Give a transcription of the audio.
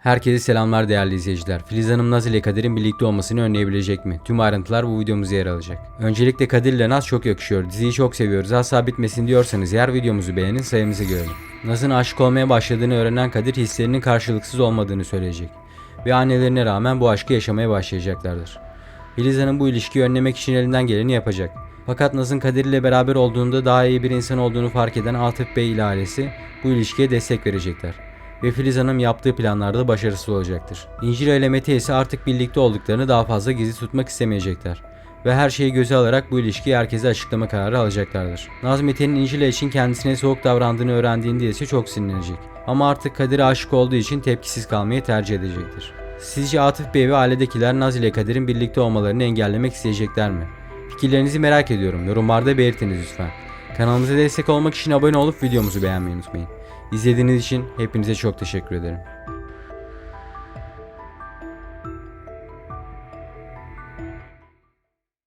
Herkese selamlar değerli izleyiciler. Filiz Hanım Naz ile Kadir'in birlikte olmasını önleyebilecek mi? Tüm ayrıntılar bu videomuzda yer alacak. Öncelikle Kadir ile Naz çok yakışıyor. Diziyi çok seviyoruz. Asla bitmesin diyorsanız yer videomuzu beğenin sayımızı görelim. Naz'ın aşık olmaya başladığını öğrenen Kadir hislerinin karşılıksız olmadığını söyleyecek. Ve annelerine rağmen bu aşkı yaşamaya başlayacaklardır. Filiz Hanım bu ilişkiyi önlemek için elinden geleni yapacak. Fakat Naz'ın Kadir ile beraber olduğunda daha iyi bir insan olduğunu fark eden Atıf Bey ile ailesi bu ilişkiye destek verecekler ve Filiz Hanım yaptığı planlarda başarısız olacaktır. İncil ile Mete ise artık birlikte olduklarını daha fazla gizli tutmak istemeyecekler ve her şeyi göze alarak bu ilişkiyi herkese açıklama kararı alacaklardır. Naz Mete'nin İncil'e için kendisine soğuk davrandığını öğrendiğinde ise çok sinirlenecek. Ama artık Kadir'e aşık olduğu için tepkisiz kalmayı tercih edecektir. Sizce Atıf Bey ve ailedekiler Naz ile Kadir'in birlikte olmalarını engellemek isteyecekler mi? Fikirlerinizi merak ediyorum. Yorumlarda belirtiniz lütfen. Kanalımıza destek olmak için abone olup videomuzu beğenmeyi unutmayın. İzlediğiniz için hepinize çok teşekkür ederim.